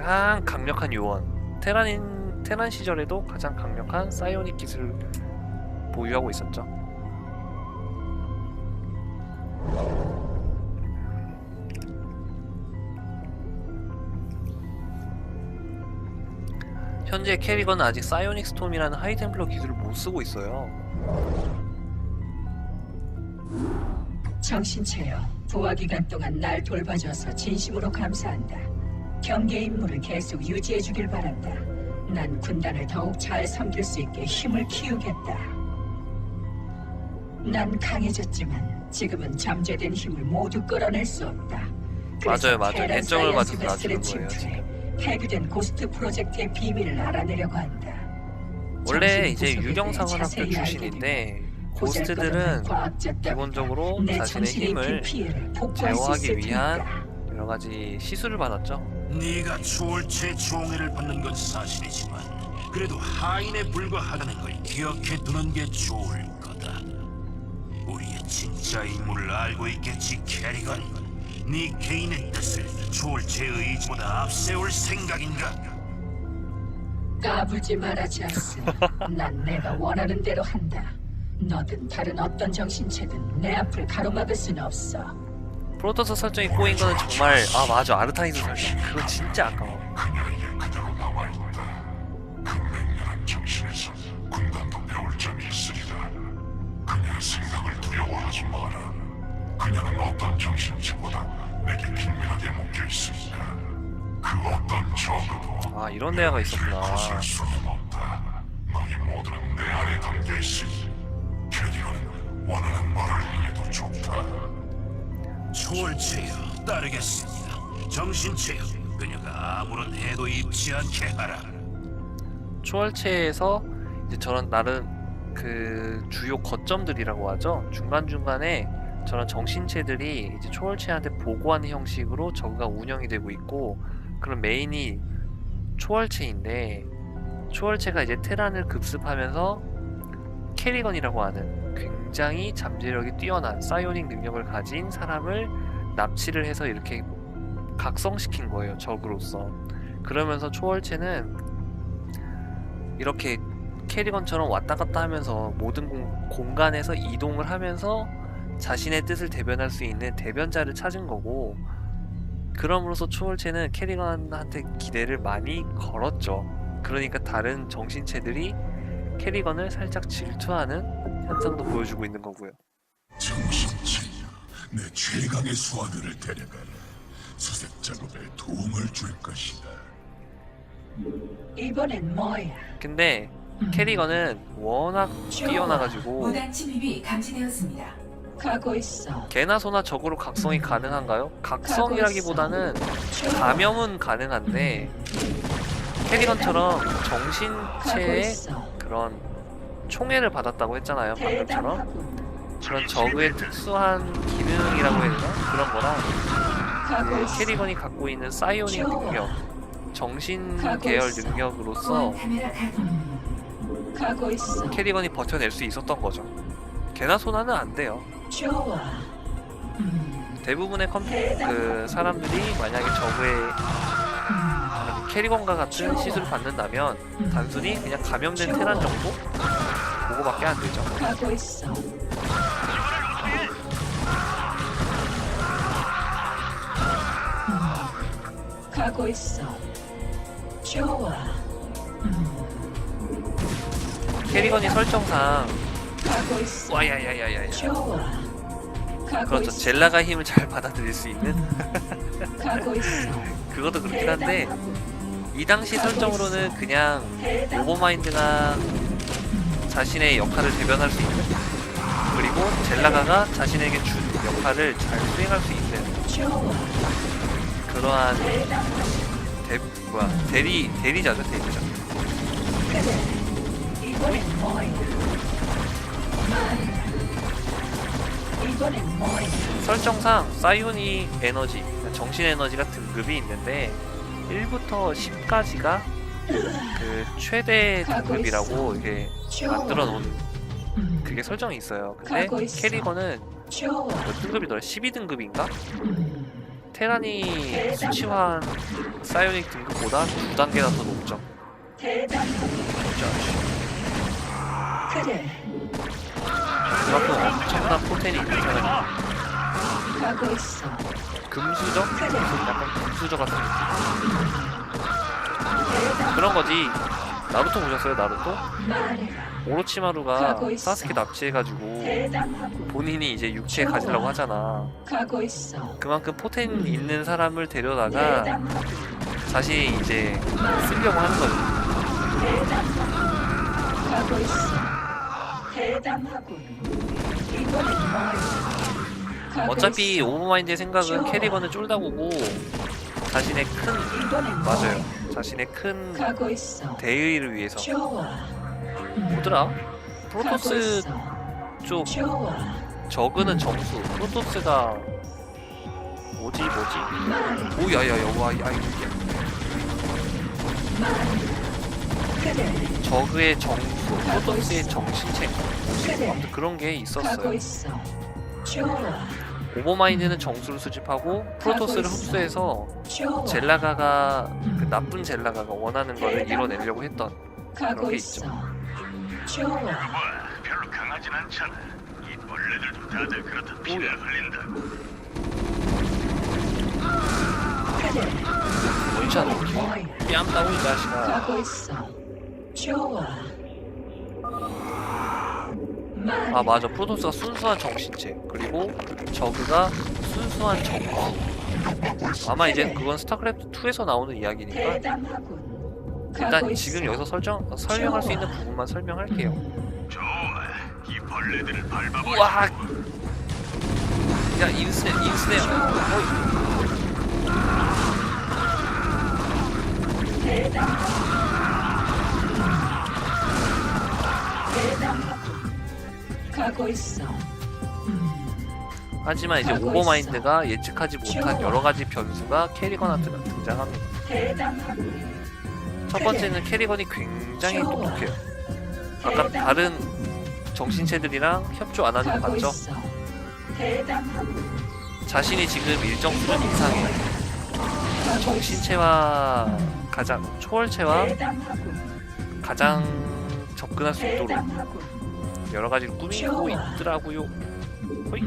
가장 강력한 요원 테란인 테란 시절에도 가장 강력한 사이오닉 기술을 보유하고 있었죠. 현재 캐리건은 아직 사이오닉 스톰이라는 하이템플러 기술을 못 쓰고 있어요. 정신 차려. 부하 기간 동안 날 돌봐줘서 진심으로 감사한다. 경계 임무를 계속 유지해주길 바란다. 난 군단을 더욱 잘 섬길 수 있게 힘을 키우겠다. 난 강해졌지만 지금은 잠재된 힘을 모두 끌어낼 수 없다. 맞아요, 맞아요. 베스를 놔주는 거예요, 해규된 고스트 프로젝트의 비밀을 알아내려고 한다. 원래 이제 유령상학교 자세히 알게 출신인데 고스트들은 기본적으로 내 자신의 힘을 제어하기 위한. 여러 가지 시술을 받았죠. 네가 추월체 총애를 받는 건 사실이지만 그래도 하인에 불과하다는 걸 기억해 두는 게 좋을 거다. 우리의 진짜 인물을 알고 있겠지, 캐리건. 네 개인의 뜻을 추월체의 의지보다 앞세울 생각인가? 까불지 마라 자스. 난 내가 원하는 대로 한다. 너든 다른 어떤 정신체든 내 앞을 가로막을 수는 없어. 프로토스 설정이 꼬인 거는 정말 아 맞아 아르타니스 설정 그거 진짜 아까워. 아 이런 대화가 있었구나. 내 안에 담겨 있으니 캐디언은 원하는 말을 해도 좋다. 추월체여, 따르겠습니다. 정신체여, 그녀가 아무런 해도 입지 않게 하라. 초월체에서 이제 저런 나름 그 주요 거점들이라고 하죠. 중간 중간에 저런 정신체들이 이제 초월체한테 보고하는 형식으로 저가 운영이 되고 있고 그런 메인이 초월체인데 초월체가 이제 테란을 급습하면서 캐리건이라고 하는 굉장히 잠재력이 뛰어난 사이오닉 능력을 가진 사람을 납치를 해서 이렇게 각성시킨 거예요 적으로서 그러면서 초월체는 이렇게 캐리건처럼 왔다 갔다 하면서 모든 공, 공간에서 이동을 하면서 자신의 뜻을 대변할 수 있는 대변자를 찾은 거고 그럼으로써 초월체는 캐리건한테 기대를 많이 걸었죠. 그러니까 다른 정신체들이 캐리건을 살짝 질투하는 현상도 보여주고 있는 거고요. 정신체여, 내 최강의 수하들을 데려가라. 수색 작업에 도움을 줄 것이다. 이번엔 뭐야? 근데 캐리건은 워낙 뛰어나가지고 무단 침입이 감지되었습니다. 가고 있어. 개나 소나 적으로 각성이 가능한가요? 각성이라기보다는 감염은 가능한데 캐리건처럼 가고 정신체의 있어. 그런 총애를 받았다고 했잖아요 방금처럼 그런 저그의 특수한 기능이라고 해야 되나? 그런 거랑 그. 캐리건이 갖고 있는 사이오닉 능력 정신 계열. 능력으로서. 캐리건이 버텨낼 수 있었던 거죠 개나 소나는 안 돼요 대부분의 컴퓨 그 사람들이 만약에 저그의 캐리건과 같은 시술을 받는다면 단순히 그냥 감염된 테란 정도? 그거밖에 안 되죠. 가고 있어. 좋아. 캐리건이 설정상. 와야야야야야. 그렇죠. 젤라가 힘을 잘 받아들일 수 있는 가고 있어. 그것도 그렇긴 한데 이 당시 설정으로는 그냥 오버마인드가 자신의 역할을 대변할 수 있는 그리고 젤라가가 자신에게 준 역할을 잘 수행할 수 있는. 그러한 대 뭐야 대리 대리자죠 대리자. 설정상 사이오닉 에너지, 정신 에너지가 등급이 있는데 1부터 10까지가 그 최대 등급이라고 이렇게 만들어 놓은 음, 그게 설정이 있어요. 근데. 캐리건은. 몇 등급이더라? 12등급인가? 음, 테란이 수치화한 사이오닉 등급보다 두 단계나 더 높죠. 그래, 그만큼 엄청난 포텐이 있는 사람이 가고 있어. 금수저? 약간 금수저 같은 느낌. 그런 거지. 나루토 보셨어요? 나루토? 오로치마루가. 사스케 납치해가지고. 본인이 이제 육체 가지려고 하잖아. 그만큼 포텐 있는 사람을 데려다가. 자신이 이제 쓰려고 하는 거지. 대담하군. 이번엔 뭘? 가고 어차피. 오버마인드의 생각은. 캐리건을 쫄다 보고 자신의 큰 맞아요. 뭘? 자신의 큰. 대의를 위해서. 뭐더라? 프로토스. 쪽. 저그는 정수, 프로토스가 뭐지 뭐지? 오야야야 와 야, 이 그래. 저그의 정수, 프로토스의 정신체. 아무튼 그런 게 있었어요. 오버마인드는 정수를 수집하고 프로토스를. 흡수해서. 젤라가가 그 나쁜 젤라가가 원하는 거를. 이뤄내려고 했던 그런 게 있어. 있죠. 좋아. 별로 강하진 않잖아. 이 벌레들도 다들 그렇다 피를 흘린다. 원샷? 뺨 따고 이 자식아. 가고 있어. 좋아. 아 맞아 프로토스가 순수한 정신체 그리고 저그가 순수한 정수 아마 이제 그건 스타크래프트 2에서 나오는 이야기니까 일단. 지금 여기서 설정 설명할 수 있는 부분만 설명할게요. 우와! 야 인스네 인스네 어이. 가고 있어. 하지만 이제 오버마인드가 예측하지 못한. 여러 가지 변수가 캐리건한테 등장합니다. 대담하군. 첫 번째는 캐리건이 굉장히. 똑똑해요. 아까 다른 정신체들이랑 협조 안 하는 거 가고 봤죠? 있어. 자신이 지금 일정 수준 이상의 가고 정신체와 가장 초월체와. 가장 접근할 수 있도록 대담하군. 여러 가지를 꾸미고. 있더라고요. 호이.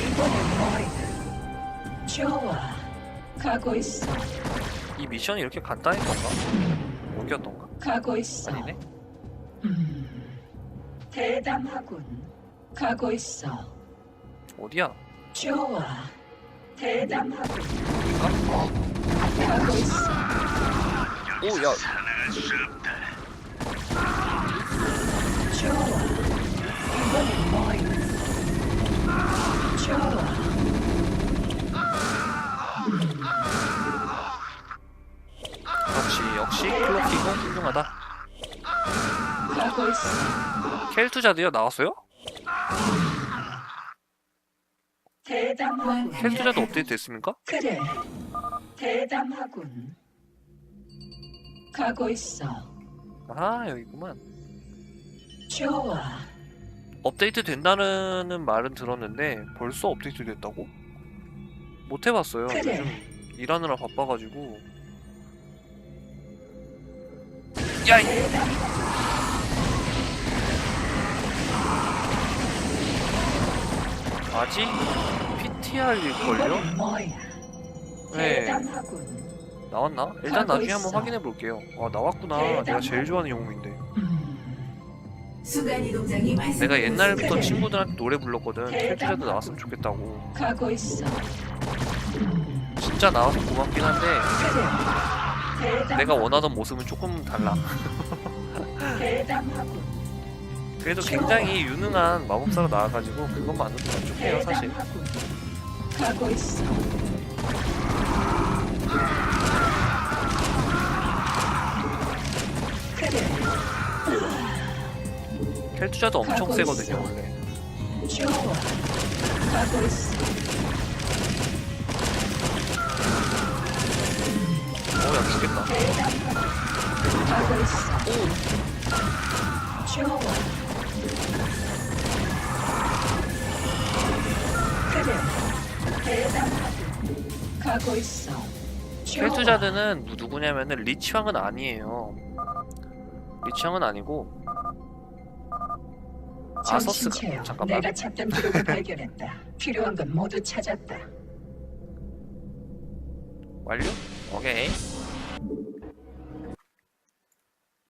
이번엔 뭐야? 좋아. 가고 있어. 이 미션이 이렇게 간단했던가? 여기였던가? 가고 있어. 아니네. 음. 대담하군. 가고 있어. 어디야? 좋아. 대담하군. 가고 있어. 오, 야, 살아갈 수 없다. 좋아. 이번엔 뭐야? 좋아. 역시 역시 클로킹은 훌륭하다. 켈투자드요 나왔어요? 켈투자드 업데이트 됐습니까? 그래. 대담하군. 가고 있어. 아 여기구만. 좋아. 업데이트 된다는 말은 들었는데 벌써 업데이트 됐다고? 못 해봤어요. 그래. 요즘 일하느라 바빠가지고. 야, 이- 아직 PTR일 걸요? 이번엔 뭐야? 네. 대담하군. 나왔나? 일단 나중에 한번. 확인해 볼게요. 아 나왔구나. 내가 제일 좋아하는 영웅인데. 순간 이동장이 활성. 내가 옛날부터. 친구들한테 노래 불렀거든. 켈투자드 나왔으면 좋겠다고. 가고 있어. 진짜 나와서 고맙긴 한데. 내가 원하던 모습은 조금 달라. 그래도 굉장히 유능한 마법사로 나와가지고 그것만으로도 만족해요 사실. 가고 있어. 켈투자도 엄청 세거든요. 원래. 어야 죽겠다. 좋아. 켈투자드는 누- 누구냐면은 리치왕은 아니에요. 리치왕은 아니고 아 서스가 정신체요. 잠깐만 내가 찾던 기록을 발견했다. 필요한 건 모두 찾았다. 완료? 오케이